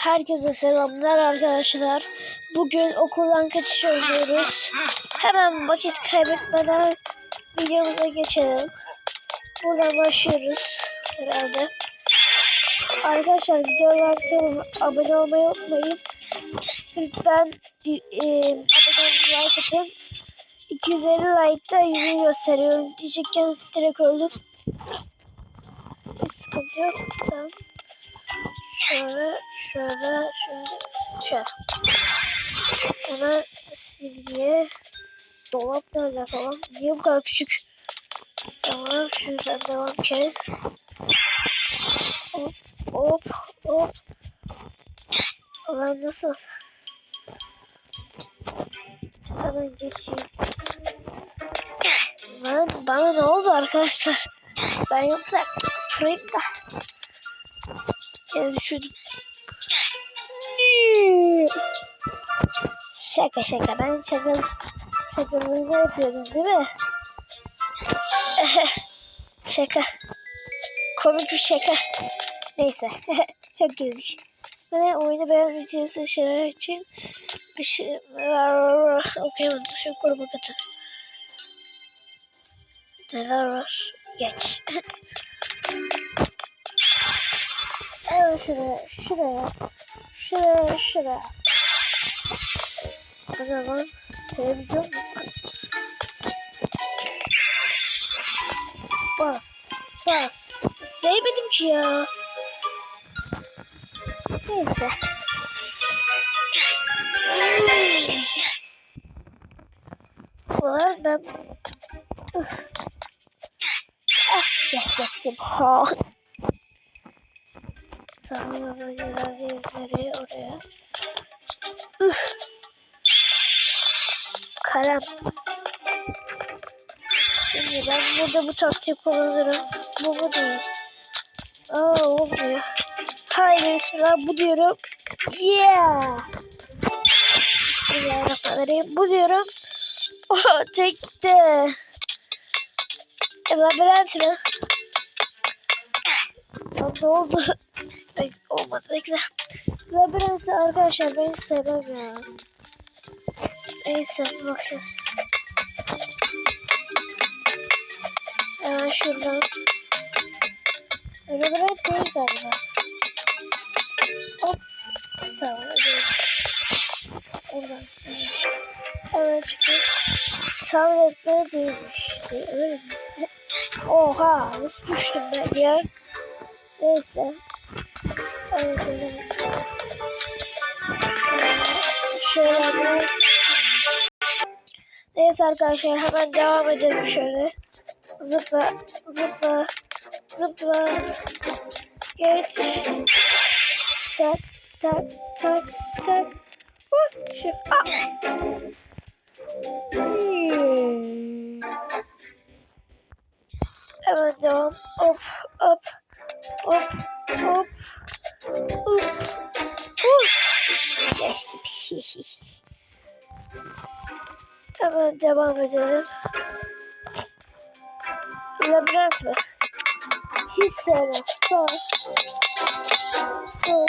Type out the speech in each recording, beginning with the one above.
Herkese selamlar arkadaşlar. Bugün okuldan kaçış oynuyoruz. Hemen vakit kaybetmeden videomuza geçelim. Buradan başlıyoruz herhalde. Arkadaşlar videoya like abone olmayı unutmayın. Lütfen e, abone olmayı like atın. 250 like'da yüzümü gösteriyorum. Diyecekken direkt öldüm. Sıkıntı yok. Tamam. Şöyle, şöyle, şöyle, şöyle. Ona silgiye dolap nerede falan? Niye bu kadar küçük? Tamam, şuradan devam ki. Hop, hop, hop. Ulan nasıl? Hemen geçeyim. Lan bana ne oldu arkadaşlar? Ben yoksa fırayım düşürdüm. Şaka şaka ben şaka şakalığını yapıyordum değil mi? şaka. Komik bir şaka. Neyse. Çok güldük. Ve oyunu beğenmeyeceğiniz şeyler için bir şey okuyamadım. Şu gruba katıl. Neler var? Geç. Evet şuraya, şuraya, şuraya, şuraya. O zaman televizyon? Bas, bas. Değmedim ki ya. Neyse. Ulan ben... Ah, geç geçtim. Ha. Tamam ama ilerleyelim nereye oraya. Üf. Kalem. Şimdi ben burada bu taktiği kullanırım. Bu bu değil. Aa olmuyor. Haydi bismillah bu diyorum. Yeah. Bismillahirrahmanirrahim. Bu diyorum. Oh tekte. E, labirent mi? Ne oldu? Bek olmadı bekle. Labirentti arkadaşlar ben hiç sevmem ya. Neyse bakacağız. Hemen şuradan. Labirent değil galiba. Hop. Tamam. Oradan. Hemen çıkıyor. Tahmin etmeye değilmiş. Öyle mi? Oha düştüm ben ya. Neyse. Şöyle Neyse arkadaşlar hemen devam edelim şöyle. Zıpla, zıpla, zıpla. Geç. Tak, tak, tak, tak. Huh, şu, ah. Hmm. Hemen devam. Hop, hop, hop, hop. Geçtim. Hemen devam edelim. Labirent mi? Hiç sevmem. Sol. Sol.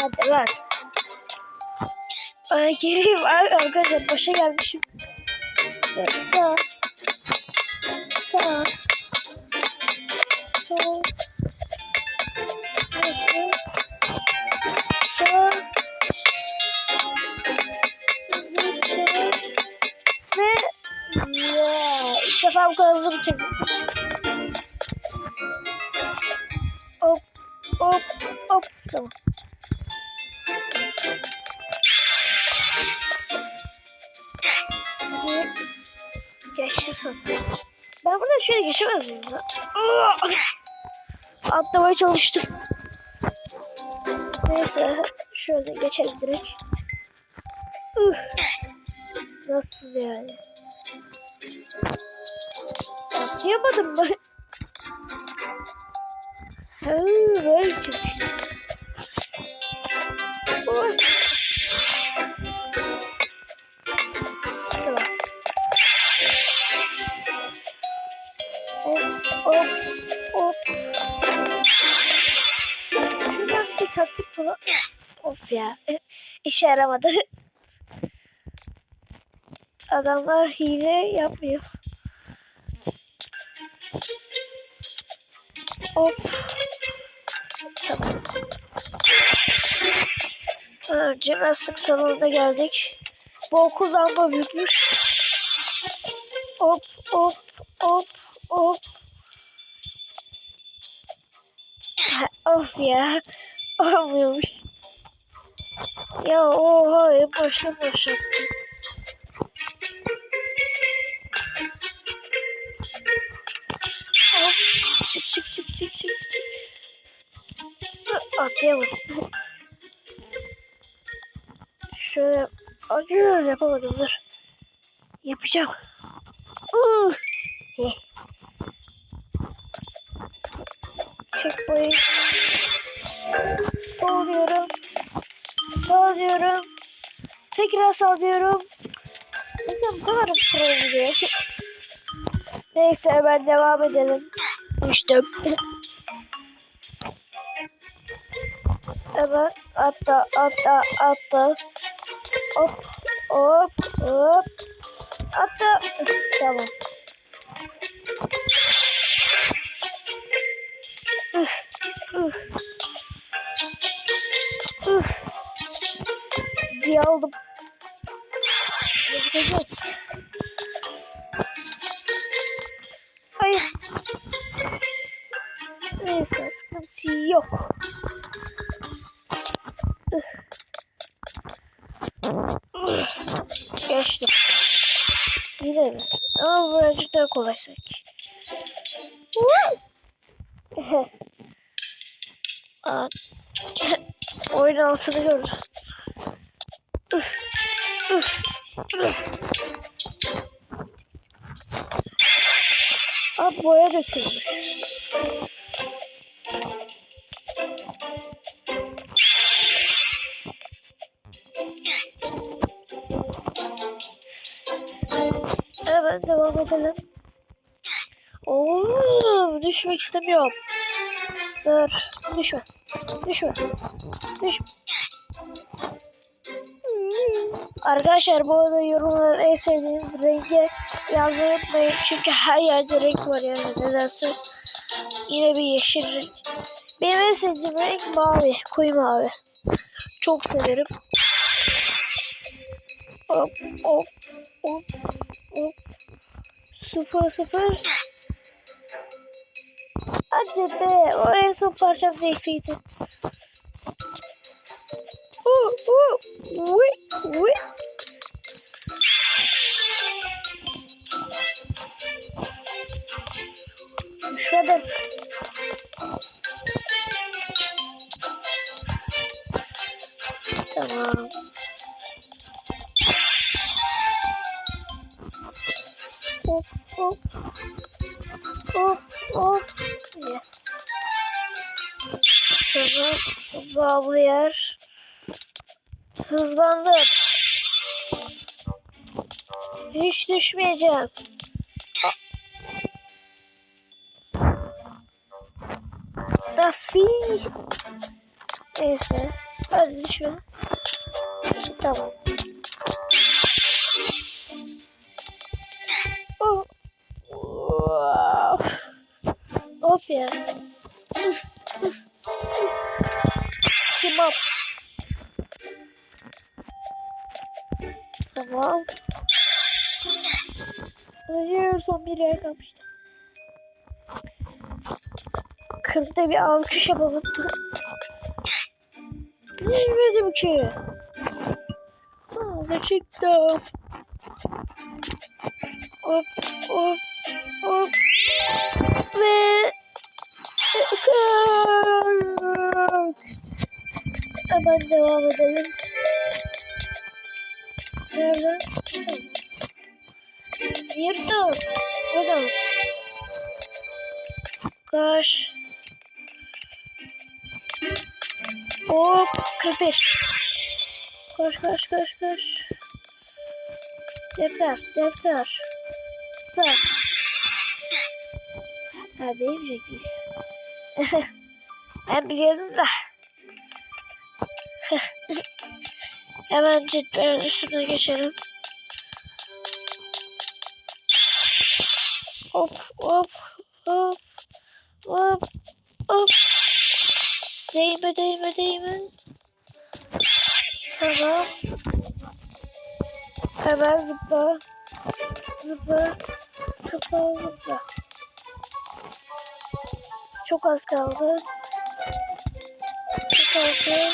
Hadi lan. Ay geleyim abi arkadaşlar başa gelmişim. Sağ. Ben buradan şöyle geçemez miyim? Atlamaya çalıştım. Neyse şöyle geçelim direkt. Nasıl yani? Atlayamadım ben. Ha, böyle çok. Of ya. İşe yaramadı. Adamlar hile yapmıyor. Hop. Tamam. Ha, Jimnastik salonuna geldik. Bu okuldan da büyükmüş. Hop hop hop hop. Of ya. Olmuyormuş. Ya oha başa başlattım. Hop. Çık çık çık çık çık çık. Atlayamadım. Şöyle acıyor yapamadım dur. Yapacağım. Uh. Sağlıyorum. Tekrar sağlıyorum. Neyse bu kadar pro gidiyor. Neyse hemen devam edelim. İşte. Hemen atla atla atla. Hop hop hop. Atla. Tamam. Üf. Üf. Diye aldım. Yapacağız. Hayır. Neyse sıkıntı yok. Geçtim. Yine mi? Ama birazcık daha kolay sanki. Oyun altını gördüm. Üf. Abi boya dökülmüş. Hemen devam edelim. Oo, düşmek istemiyorum. Dur, düşme. Düşme. Düşme. Arkadaşlar bu arada yorumlara en sevdiğiniz rengi yazmayı unutmayın. Çünkü her yerde renk var yani nedense. Yine bir yeşil renk. Benim en sevdiğim renk mavi. Koyu mavi. Çok severim. Hop hop hop hop. Sıfır sıfır. Hadi be. O en son parçam neysiydi. Düşmedim. Tamam. Hop hop. Hop hop. Yes. Tamam. Bağlı yer. Hızlandım. Hiç düşmeyeceğim. Vieh. Neyse. Hadi düşme. Tamam. Oh. Of ya. Bir yer kalmıştı. Kırkta bir alkış yapalım. Bilmedim ki. Aa, gerçekten. Hop hop hop. Ve Hemen devam edelim. Nerede? Yırdım. Burada. Koş. Hop 41. Koş koş koş koş. Defter, defter. Defter. Ha değmeyecek miyiz? ben biliyordum da. Hemen cetvelin üstüne geçelim. Hop hop hop hop hop. Değme değme değme. Tamam. Hemen zıpla. Zıpla. Zıpla zıpla. Çok az kaldı. Çok az kaldı.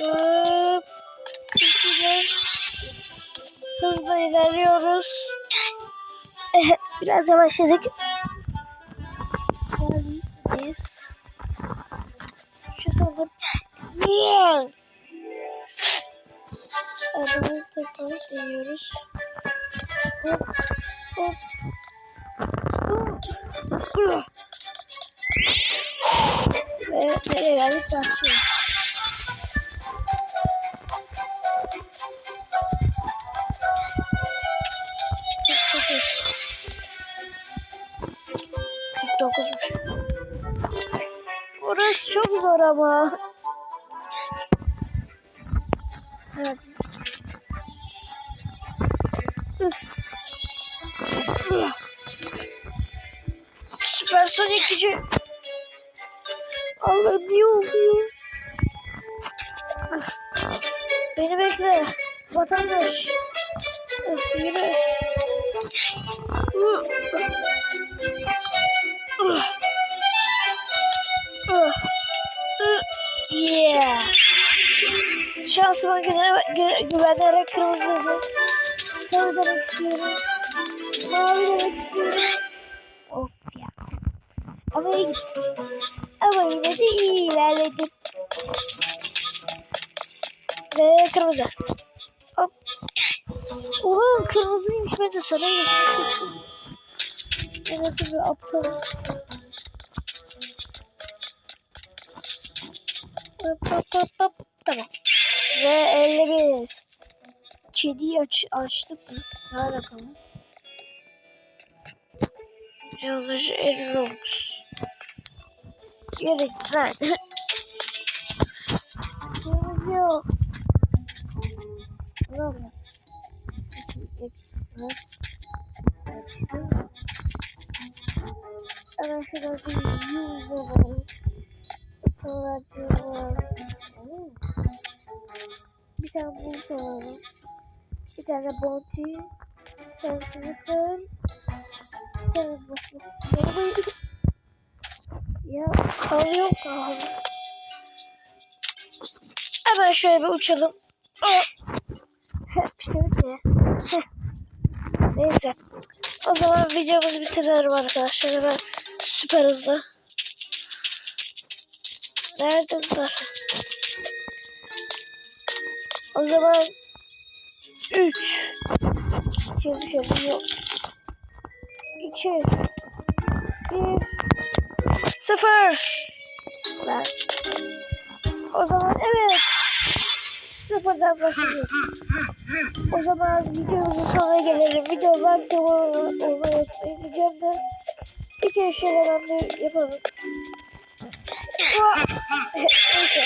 Hop. Hızla ilerliyoruz. Biraz yavaşladık. Arabayı tekrar deniyoruz. Hop. Hop. Ve nereye geldik başlıyoruz. Çok zor ama. Evet. Süpersonik gücü. Allah niye oluyor? Beni bekle. Vatandaş. Yürü. Üf. Üf. Yeah. Şansıma güve gü güvenerek kırmızı dedim. Sarı demek istiyorum. Mavi demek istiyorum. Of ya. Ama iyi gittik. Ama yine de iyi ilerledik. Ve kırmızı. Hop. Oha kırmızıymış ben de sarıya geçmişim. Ben nasıl bir aptal. Hop hop hop hop. Tamam. Ve 51. Kediyi aç açtık mı? Nerede bakalım. Yalnızca 50 Robux. Yürü git lan. Yalnız yok. Oluyor? Hemen şuradan bir yüz alalım. Sonra Tane boss. Arabayı... Ya kalıyor kaldı. Hemen şöyle bir uçalım. Aa! Bir şey. Neyse. O zaman videomuzu bitirelim arkadaşlar. Hemen süper hızlı. Neredeler? O zaman 3 Şimdi şöyle yok. 2 1 0 Lan. O zaman evet. Sıfırdan başlıyoruz. O zaman videomuzun sonuna gelelim. Video like olmayı unutmayın de. Bir kere ben de yapalım. Neyse.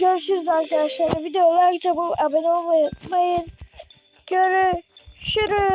Görüşürüz arkadaşlar. Video like abone olmayı unutmayın. Görüşürüz.